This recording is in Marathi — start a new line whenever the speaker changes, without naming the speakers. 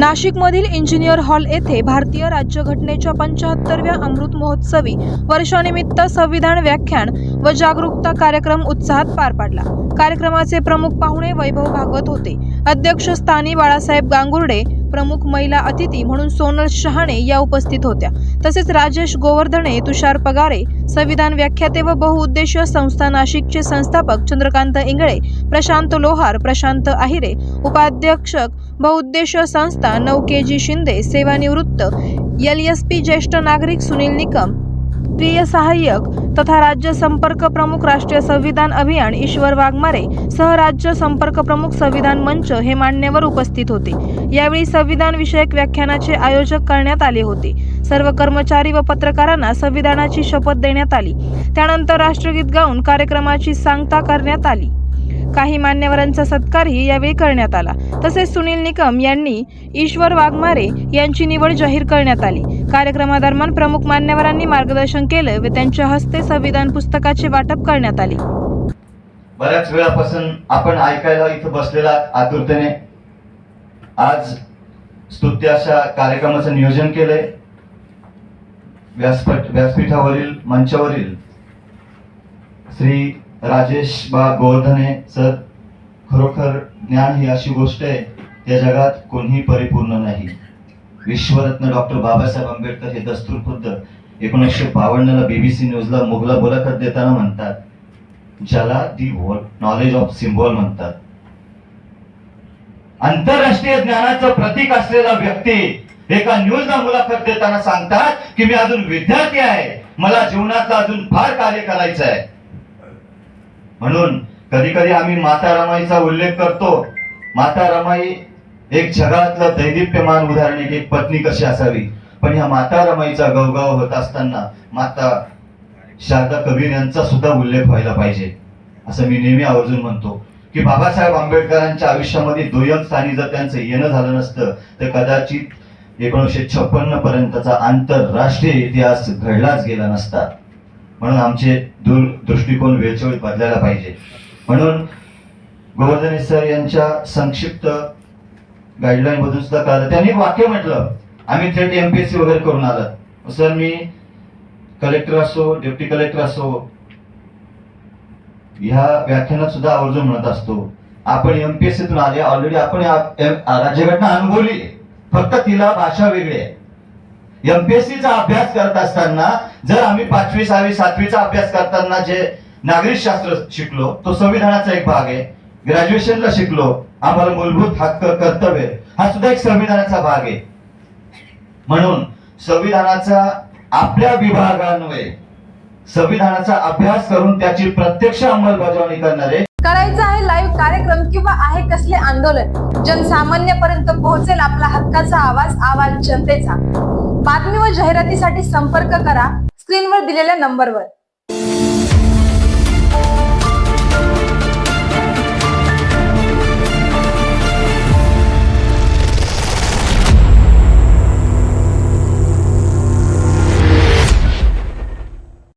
नाशिकमधील इंजिनियर हॉल येथे भारतीय राज्यघटनेच्या पंचाहत्तरव्या अमृत महोत्सवी वर्षानिमित्त संविधान व्याख्यान व जागरूकता कार्यक्रम उत्साहात पार पाडला. कार्यक्रमाचे प्रमुख पाहुणे वैभव भागवत होते. अध्यक्षस्थानी बाळासाहेब गांगुर्डे प्रमुख महिला अतिथी म्हणून सोनल शहाणे या उपस्थित होत्या. तसेच राजेश गोवर्धने तुषार पगारे संविधान व्याख्याते व बहुउद्देशीय संस्था नाशिकचे संस्थापक चंद्रकांत इंगळे प्रशांत लोहार प्रशांत आहिरे उपाध्यक्षक बहुउद्देशीय संस्था नऊ के जी शिंदे सेवानिवृत्त एल एस पी ज्येष्ठ नागरिक सुनील निकम प्रिय सहाय्यक तथा राज्य संपर्क प्रमुख राष्ट्रीय संविधान अभियान ईश्वर वाघमारे सह राज्य संपर्क प्रमुख संविधान मंच हे मान्यवर उपस्थित होते. यावेळी संविधान विषयक व्याख्यानाचे आयोजक करण्यात आले होते. सर्व कर्मचारी व पत्रकारांना संविधानाची शपथ देण्यात आली. त्यानंतर राष्ट्रगीत गाऊन कार्यक्रमाची सांगता करण्यात आली. काही मान्यवरांचा सत्कारही यावेळी करण्यात आला. तसेच सुनील निकम यांनी ईश्वर वाघमारे यांची निवड जाहीर करण्यात आली. कार्यक्रमादरम्यान प्रमुख मान्यवरांनी मार्गदर्शन केलं व त्यांच्या हस्ते संविधान पुस्तकाचे वाटप करण्यात आले.
बऱ्याच वेळापासून आपण ऐकायला इथं बसलेला आतुरतेने आज स्तुत्य अशा कार्यक्रमाचं नियोजन केलंय. व्यासपीठ व्यासपीठावरील मंचावरील श्री राजेश बा गोवर्धने सर खरोखर ज्ञान ही अशी गोष्ट आहे त्या जगात कोणीही परिपूर्ण नाही. विश्वरत्न डॉक्टर बाबासाहेब आंबेडकर हे दस्तूर खुद्द एकोणीसशे बावन्नला बीबीसी न्यूजला मुघला मुलाखत देताना म्हणतात ज्याला दी नॉलेज ऑफ सिम्बॉल म्हणतात. आंतरराष्ट्रीय ज्ञानाचं प्रतीक असलेला व्यक्ती एका न्यूजला मुलाखत देताना सांगतात की मी अजून विद्यार्थी आहे. मला जीवनातला अजून फार कार्य करायचं आहे. म्हणून कधी कधी आम्ही माता रमाईचा उल्लेख करतो. माता रमाई एक जगातलं दैदिप्यमान उदाहरण आहे की एक पत्नी कशी असावी? पण ह्या माता रमाईचा गवगाव होत असताना माता शारदा कबीर यांचा सुद्धा उल्लेख व्हायला पाहिजे. असं मी नेहमी आवर्जून म्हणतो. की बाबासाहेब आंबेडकरांच्या आयुष्यामध्ये दुय्यम स्थानी जर त्यांचं येणं झालं नसतं तर कदाचित एकोणीसशे छप्पन्न पर्यंतचा आंतरराष्ट्रीय इतिहास घडलाच गेला नसता. म्हणून आमचे दूर दृष्टिकोन वेळचवेळी बदलायला पाहिजे. म्हणून गोवर्धने सर यांच्या संक्षिप्त गाईडलाईन मधून सुद्धा कळलं. त्यांनी वाक्य म्हटलं आम्ही थेट एमपीएससी वगैरे करून आलात सर मी कलेक्टर असो डेप्टी कलेक्टर असो ह्या व्याख्यानात सुद्धा आवर्जून म्हणत असतो. आपण एमपीएससी तून आले ऑलरेडी आपण राज्यघटना अनुभवली फक्त तिला भाषा वेगळी आहे. एमपीएससीचा अभ्यास करत असताना जर आम्ही पाचवी सहावी सातवीचा अभ्यास करताना जे नागरिक शास्त्र शिकलो तो संविधानाचा एक भाग आहे. ग्रॅज्युएशनला शिकलो आम्हाला मूलभूत हक्क कर्तव्य हा सुद्धा एक संविधानाचा भाग आहे. म्हणून संविधानाचा आपल्या विभागान्वये संविधानाचा अभ्यास करून त्याची प्रत्यक्ष अंमलबजावणी करणारे
करायचं आहे लाईव्ह कार्यक्रम किंवा आहे कसले आंदोलन जनसामान्यपर्यंत पोहोच आपला हक्काचा आवाज आवाज जनतेचा. बातमी व जाहिरातीसाठी संपर्क करा स्क्रीनवर दिलेल्या नंबरवर.